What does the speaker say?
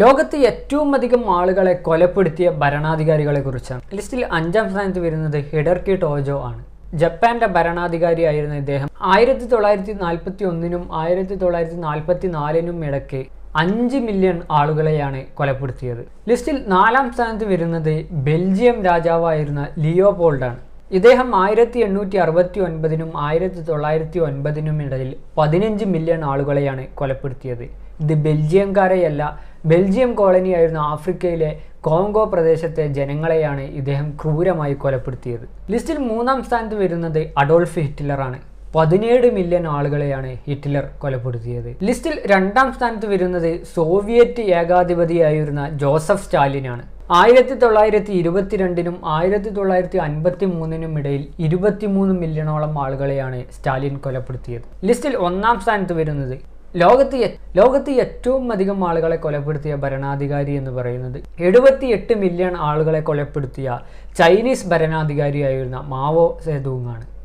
ലോകത്ത് ഏറ്റവും അധികം ആളുകളെ കൊലപ്പെടുത്തിയ ഭരണാധികാരികളെ കുറിച്ചാണ്. ലിസ്റ്റിൽ അഞ്ചാം സ്ഥാനത്ത് വരുന്നത് ഹിഡർക്കി ടോജോ ആണ്. ജപ്പാന്റെ ഭരണാധികാരിയായിരുന്ന ഇദ്ദേഹം ആയിരത്തി തൊള്ളായിരത്തി നാൽപ്പത്തി ഒന്നിനും ആയിരത്തി തൊള്ളായിരത്തി നാൽപ്പത്തി നാലിനും ഇടയ്ക്ക് അഞ്ച് മില്യൺ ആളുകളെയാണ് കൊലപ്പെടുത്തിയത്. ലിസ്റ്റിൽ നാലാം സ്ഥാനത്ത് വരുന്നത് ബെൽജിയം രാജാവായിരുന്ന ലിയോപോൾഡാണ്. ഇദ്ദേഹം ആയിരത്തി എണ്ണൂറ്റി അറുപത്തി ഒൻപതിനും ആയിരത്തി തൊള്ളായിരത്തി ഒൻപതിനും ഇടയിൽ പതിനഞ്ച് മില്യൺ ആളുകളെയാണ് കൊലപ്പെടുത്തിയത്. ഇത് ബെൽജിയംകാരെയല്ല ബെൽജിയം കോളനിയായിരുന്ന ആഫ്രിക്കയിലെ കോങ്കോ പ്രദേശത്തെ ജനങ്ങളെയാണ് ഇദ്ദേഹം ക്രൂരമായി കൊലപ്പെടുത്തിയത്. ലിസ്റ്റിൽ മൂന്നാം സ്ഥാനത്ത് വരുന്നത് അഡോൾഫ് ഹിറ്റ്ലറാണ് പതിനേഴ് മില്യൺ ആളുകളെയാണ് ഹിറ്റ്ലർ കൊലപ്പെടുത്തിയത്. ലിസ്റ്റിൽ രണ്ടാം സ്ഥാനത്ത് വരുന്നത് സോവിയറ്റ് ഏകാധിപതിയായിരുന്ന ജോസഫ് സ്റ്റാലിനാണ് ആയിരത്തി തൊള്ളായിരത്തി ഇരുപത്തിരണ്ടിനും ആയിരത്തി തൊള്ളായിരത്തി അൻപത്തി മൂന്നിനും ഇടയിൽ ഇരുപത്തിമൂന്ന് മില്യണോളം ആളുകളെയാണ് സ്റ്റാലിൻ കൊലപ്പെടുത്തിയത്. ലിസ്റ്റിൽ ഒന്നാം സ്ഥാനത്ത് വരുന്നത് ലോകത്ത് ലോകത്ത് ഏറ്റവും അധികം ആളുകളെ കൊലപ്പെടുത്തിയ ഭരണാധികാരി എന്ന് പറയുന്നത് എഴുപത്തിയെട്ട് മില്യൺ ആളുകളെ കൊലപ്പെടുത്തിയ ചൈനീസ് ഭരണാധികാരിയായിരുന്ന മാവോ സേതുങ് ആണ്